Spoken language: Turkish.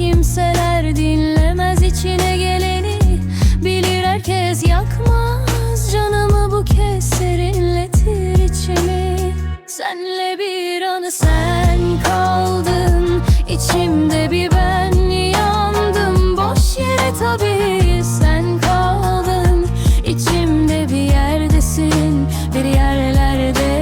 kimseler dinlemez içine geleni. Bilir herkes yakmaz canımı bu kez serinletir içimi. Senle bir anı sen kaldın içimde bir ben yandım. Boş yere tabii sen kaldın içimde bir yerdesin bir yerlerde